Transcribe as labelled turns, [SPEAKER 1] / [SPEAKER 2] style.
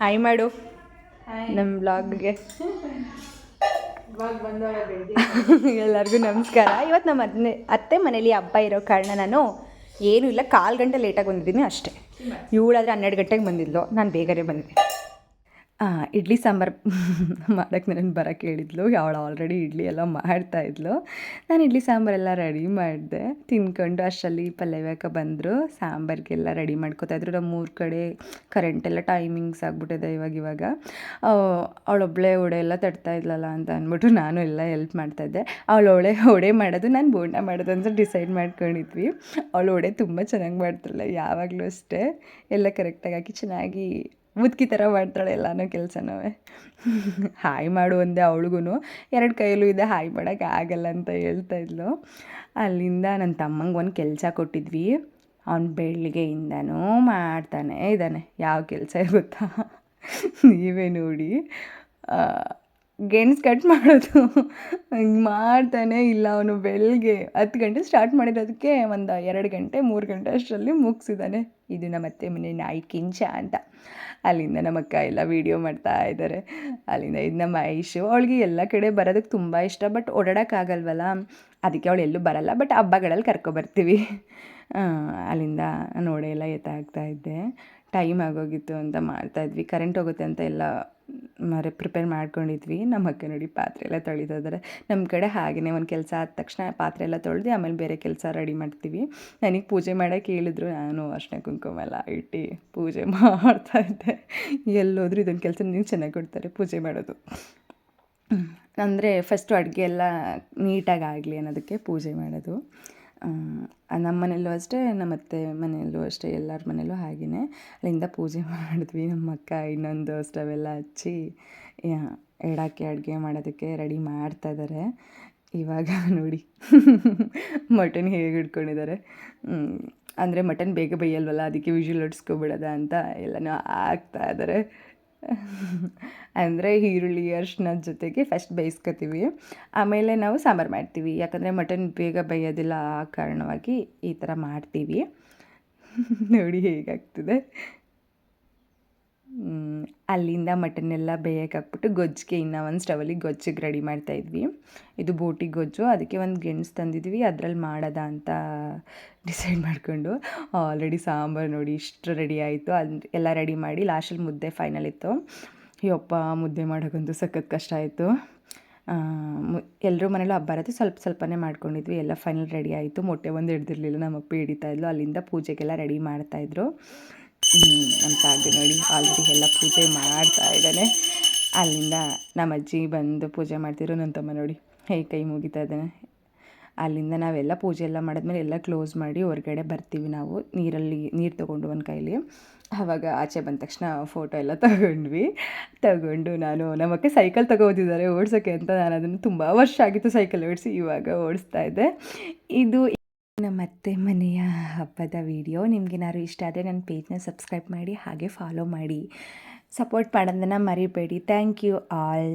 [SPEAKER 1] Hi ಮಾಡು ನಮ್ಮ ಬ್ಲಾಗ್ಗೆ ಎಲ್ಲರಿಗೂ ನಮಸ್ಕಾರ. ಇವತ್ತು ನಮ್ಮ ಅದನ್ನೇ ಅತ್ತೆ ಮನೇಲಿ ಹಬ್ಬ ಇರೋ ಕಾರಣ ನಾನು ಏನೂ ಇಲ್ಲ ಕಾಲು ಗಂಟೆ ಲೇಟಾಗಿ ಬಂದಿದ್ದೀನಿ ಅಷ್ಟೇ. ಇವಳಾದರೆ ಹನ್ನೆರಡು ಗಂಟೆಗೆ ಬಂದಿದ್ಲು. ನಾನು ಬೇಗನೆ ಬಂದಿದ್ದೆ ಇಡ್ಲಿ ಸಾಂಬಾರು ಮಾಡೋಕ್ಕೆ ನನಗೆ ಬರೋಕ್ಕೆ ಹೇಳಿದ್ಲು. ಅವಳು ಆಲ್ರೆಡಿ ಇಡ್ಲಿ ಎಲ್ಲ ಮಾಡ್ತಾಯಿದ್ಲು ನಾನು ಇಡ್ಲಿ ಸಾಂಬಾರೆಲ್ಲ ರೆಡಿ ಮಾಡಿದೆ. ತಿನ್ಕೊಂಡು ಅಷ್ಟರಲ್ಲಿ ಪಲ್ಯವ್ಯಾಕ ಬಂದರು. ಸಾಂಬಾರಿಗೆಲ್ಲ ರೆಡಿ ಮಾಡ್ಕೋತಾಯಿದ್ರು ನಮ್ಮ ಮೂರು ಕಡೆ ಕರೆಂಟೆಲ್ಲ ಟೈಮಿಂಗ್ಸ್ ಆಗಿಬಿಟ್ಟಿದೆ ಇವಾಗ ಇವಾಗ. ಅವಳೊಬ್ಬಳೆ ಒಡೆ ಎಲ್ಲ ತಡ್ತಾ ಇದ್ಲಲ್ಲ ಅಂತ ಅಂದ್ಬಿಟ್ಟು ನಾನು ಎಲ್ಲ ಹೆಲ್ಪ್ ಮಾಡ್ತಾಯಿದ್ದೆ ಅವಳು ಒಳೆ ಒಡೆ ಮಾಡೋದು, ನಾನು ಬೋಂಡ ಮಾಡೋದು ಅಂತ ಡಿಸೈಡ್ ಮಾಡ್ಕೊಂಡಿದ್ವಿ. ಅವಳು ಒಡೆ ತುಂಬ ಚೆನ್ನಾಗಿ ಮಾಡ್ತಾಳೆ, ಯಾವಾಗಲೂ ಅಷ್ಟೇ. ಎಲ್ಲ ಕರೆಕ್ಟಾಗಿ ಹಾಕಿ ಚೆನ್ನಾಗಿ ಮುದುಕಿ ಥರ ಮಾಡ್ತಾಳೆ ಎಲ್ಲನೂ ಕೆಲಸನೂ ಹಾಯ್ ಮಾಡು ಅಂದೆ ಅವಳಿಗೂ ಎರಡು ಕೈಯಲ್ಲೂ ಇದೆ ಹಾಯ್ ಮಾಡೋಕ್ಕೆ ಆಗಲ್ಲ ಅಂತ ಹೇಳ್ತಾ ಇದ್ಲು. ಅಲ್ಲಿಂದ ನನ್ನ ತಮ್ಮಂಗೆ ಒಂದು ಕೆಲಸ ಕೊಟ್ಟಿದ್ವಿ. ಅವ್ನು ಬೆಳಿಗ್ಗೆಯಿಂದನೂ ಮಾಡ್ತಾನೆ ಇದ್ದಾನೆ. ಯಾವ ಕೆಲಸ ಗೊತ್ತಾ? ನೀವೇ ನೋಡಿ. ಗೆಣಸು ಕಟ್ ಮಾಡೋದು ಹಂಗೆ ಮಾಡ್ತಾನೆ ಇಲ್ಲ ಅವನು ಬೆಳಗ್ಗೆ ಹತ್ತು ಗಂಟೆ ಸ್ಟಾರ್ಟ್ ಮಾಡಿರೋದಕ್ಕೆ ಒಂದು ಎರಡು ಗಂಟೆ, ಮೂರು ಗಂಟೆ ಅಷ್ಟರಲ್ಲಿ ಮುಗಿಸಿದ್ದಾನೆ ಇದು ನಮ್ಮ ಅತ್ತೆ ಮನೆ ನಾಯಿ ಕಿಂಚ ಅಂತ. ಅಲ್ಲಿಂದ ನಮ್ಮ ಅಕ್ಕ ಎಲ್ಲ ವೀಡಿಯೋ ಮಾಡ್ತಾ ಇದ್ದಾರೆ ಅಲ್ಲಿಂದ ಇದು ನಮ್ಮ ಐಶು. ಅವಳಿಗೆ ಎಲ್ಲ ಕಡೆ ಬರೋದಕ್ಕೆ ತುಂಬ ಇಷ್ಟ ಬಟ್ ಓಡಾಡೋಕ್ಕಾಗಲ್ವಲ್ಲ ಅದಕ್ಕೆ ಅವಳು ಎಲ್ಲೂ ಬರಲ್ಲ ಬಟ್ ಹಬ್ಬಗಳಲ್ಲಿ ಕರ್ಕೊಬರ್ತೀವಿ ಅಲ್ಲಿಂದ ನೋಡೆ ಎಲ್ಲ ಎತ್ತಾಗ್ತಾ ಇದ್ದೆ. ಟೈಮ್ ಆಗೋಗಿತ್ತು ಅಂತ ಮಾಡ್ತಾಯಿದ್ವಿ ಕರೆಂಟ್ ಹೋಗುತ್ತೆ ಅಂತ ಎಲ್ಲ ಮರೆ ಪ್ರಿಪೇರ್ ಮಾಡ್ಕೊಂಡಿದ್ವಿ. ನಮ್ಮ ಅಕ್ಕ ನೋಡಿ ಪಾತ್ರೆ ಎಲ್ಲ ತೊಳಿತಾ ಇದ್ದಾರೆ ನಮ್ಮ ಕಡೆ ಹಾಗೆಯೇ ಒಂದು ಕೆಲಸ ಆದ ತಕ್ಷಣ ಪಾತ್ರೆ ಎಲ್ಲ ತೊಳೆದು ಆಮೇಲೆ ಬೇರೆ ಕೆಲಸ ರೆಡಿ ಮಾಡ್ತೀವಿ. ನನಗೆ ಪೂಜೆ ಮಾಡೋಕೆ ಹೇಳಿದ್ರು. ನಾನು ಅರ್ಶಿನ ಕುಂಕುಮ ಎಲ್ಲ ಇಟ್ಟು ಪೂಜೆ ಮಾಡ್ತಾಯಿದ್ದೆ ಎಲ್ಲೋದ್ರೂ ಇದೊಂದು ಕೆಲಸ ನೀವು ಚೆನ್ನಾಗಿ ಕೊಡ್ತಾರೆ ಪೂಜೆ ಮಾಡೋದು. ಅಂದರೆ ಫಸ್ಟು ಅಡುಗೆ ಎಲ್ಲ ನೀಟಾಗಿ ಆಗಲಿ ಅನ್ನೋದಕ್ಕೆ ಪೂಜೆ ಮಾಡೋದು. ನಮ್ಮ ಮನೆಯಲ್ಲೂ ಅಷ್ಟೇ, ನಮ್ಮ ಅತ್ತೆ ಮನೆಯಲ್ಲೂ ಅಷ್ಟೇ, ಎಲ್ಲರ ಮನೆಯಲ್ಲೂ ಹಾಗೆಯೇ ಅಲ್ಲಿಂದ ಪೂಜೆ ಮಾಡಿದ್ವಿ, ನಮ್ಮ ಅಕ್ಕ ಇನ್ನೊಂದು ಸ್ಟವೆಲ್ಲ ಹಚ್ಚಿ ಎಡಕ್ಕೆ ಅಡುಗೆ ಮಾಡೋದಕ್ಕೆ ರೆಡಿ ಮಾಡ್ತಾ ಇದ್ದಾರೆ ಇವಾಗ ನೋಡಿ, ಮಟನ್ ಹೇಗೆ ಹಿಡ್ಕೊಂಡಿದ್ದಾರೆ ಅಂದರೆ ಮಟನ್ ಬೇಗ ಬೇಯಲ್ವಲ್ಲ, ಅದಕ್ಕೆ ವಿಷಲ್ ಹೊಡ್ಸ್ಕೊಬಿಡೋದ ಅಂತ ಎಲ್ಲನೂ ಆಗ್ತಾ ಇದ್ದಾರೆ ಅಂದರೆ ಈರುಳ್ಳಿ ಅರ್ಶಿನದ ಜೊತೆಗೆ ಫಸ್ಟ್ ಬೇಯಿಸ್ಕೊತೀವಿ. ಆಮೇಲೆ ನಾವು ಸಾಂಬಾರು ಮಾಡ್ತೀವಿ. ಯಾಕಂದರೆ ಮಟನ್ ಬೇಗ ಬೇಯೋದಿಲ್ಲ ಆ ಕಾರಣವಾಗಿ ಈ ಥರ ಮಾಡ್ತೀವಿ. ನೋಡಿ ಹೇಗಾಗ್ತಿದೆ. ಅಲ್ಲಿಂದ ಮಟನ್ನೆಲ್ಲ ಬೇಯಕ್ಕೆ ಹಾಕ್ಬಿಟ್ಟು ಗೊಜ್ಜಿಗೆ ಇನ್ನೂ ಒಂದು ಸ್ಟವಲ್ಲಿ ಗೊಜ್ಜಿಗೆ ರೆಡಿ ಮಾಡ್ತಾಯಿದ್ವಿ ಇದು ಬೋಟಿ ಗೊಜ್ಜು, ಅದಕ್ಕೆ ಒಂದು ಗೆಣಸು ತಂದಿದ್ವಿ. ಅದರಲ್ಲಿ ಮಾಡೋದ ಅಂತ ಡಿಸೈಡ್ ಮಾಡಿಕೊಂಡು ಆಲ್ರೆಡಿ ಸಾಂಬಾರು ನೋಡಿ ಇಷ್ಟು ರೆಡಿ ಆಯಿತು. ಅದು ಎಲ್ಲ ರೆಡಿ ಮಾಡಿ ಲಾಸ್ಟಲ್ಲಿ ಮುದ್ದೆ ಫೈನಲ್ ಇತ್ತು. ಯಪ್ಪ, ಮುದ್ದೆ ಮಾಡೋಕ್ಕಂತೂ ಸಖತ್ ಕಷ್ಟ ಆಯಿತು. ಎಲ್ಲರೂ ಮನೇಲೂ ಹಬ್ಬ ಇರುತ್ತೆ. ಸ್ವಲ್ಪ ಸ್ವಲ್ಪನೇ ಮಾಡ್ಕೊಂಡಿದ್ವಿ. ಎಲ್ಲ ಫೈನಲ್ ರೆಡಿ ಆಯಿತು. ಮೊಟ್ಟೆ ಒಂದು ಹಿಡ್ದಿರಲಿಲ್ಲ. ನಮ್ಮ ಅಪ್ಪ ಹಿಡಿತಾ ಇದ್ಲು. ಅಲ್ಲಿಂದ ಪೂಜೆಗೆಲ್ಲ ರೆಡಿ ಮಾಡ್ತಾಯಿದ್ರು ನಮ್ಮ ಕಾಗೆ ನೋಡಿ ಆಲ್ರೆಡಿ ಎಲ್ಲ ಪೂಜೆ ಮಾಡ್ತಾ ಇದ್ದಾನೆ. ಅಲ್ಲಿಂದ ನಮ್ಮ ಅಜ್ಜಿ ಬಂದು ಪೂಜೆ ಮಾಡ್ತಿದ್ರು ನನ್ನ ತಮ್ಮ ನೋಡಿ. ಹೇ, ಕೈ ಮುಗಿತಾ ಇದ್ದಾನೆ. ಅಲ್ಲಿಂದ ನಾವೆಲ್ಲ ಪೂಜೆ ಎಲ್ಲ ಮಾಡಿದ್ಮೇಲೆ ಎಲ್ಲ ಕ್ಲೋಸ್ ಮಾಡಿ ಹೊರಗಡೆ ಬರ್ತೀವಿ ನಾವು. ನೀರಲ್ಲಿ ನೀರು ತೊಗೊಂಡು ಒಂದು ಕೈಲಿ. ಆವಾಗ ಆಚೆ ಬಂದ ತಕ್ಷಣ ಫೋಟೋ ಎಲ್ಲ ತಗೊಂಡ್ವಿ. ತಗೊಂಡು ನಾನು ನಮ್ಮಕ್ಕೆ ಸೈಕಲ್ ತಗೋದಿದ್ದಾರೆ ಓಡಿಸೋಕ್ಕೆ ಅಂತ ನಾನು ಅದನ್ನು ತುಂಬ ವರ್ಷ ಆಗಿತ್ತು ಸೈಕಲ್ ಓಡಿಸಿ ಇವಾಗ ಓಡಿಸ್ತಾ ಇದ್ದೆ. ಇದು ನಮ್ಮ ಅತ್ತೆ ಮನೆಯ ಹಬ್ಬದ ವಿಡಿಯೋ ನಿಮಗೇನಾದ್ರು ಇಷ್ಟ ಆದರೆ ನನ್ನ ಪೇಜ್ನ ಸಬ್ಸ್ಕ್ರೈಬ್ ಮಾಡಿ ಹಾಗೆ ಫಾಲೋ ಮಾಡಿ. ಸಪೋರ್ಟ್ ಮಾಡೋದನ್ನು ಮರಿಬೇಡಿ. Thank you all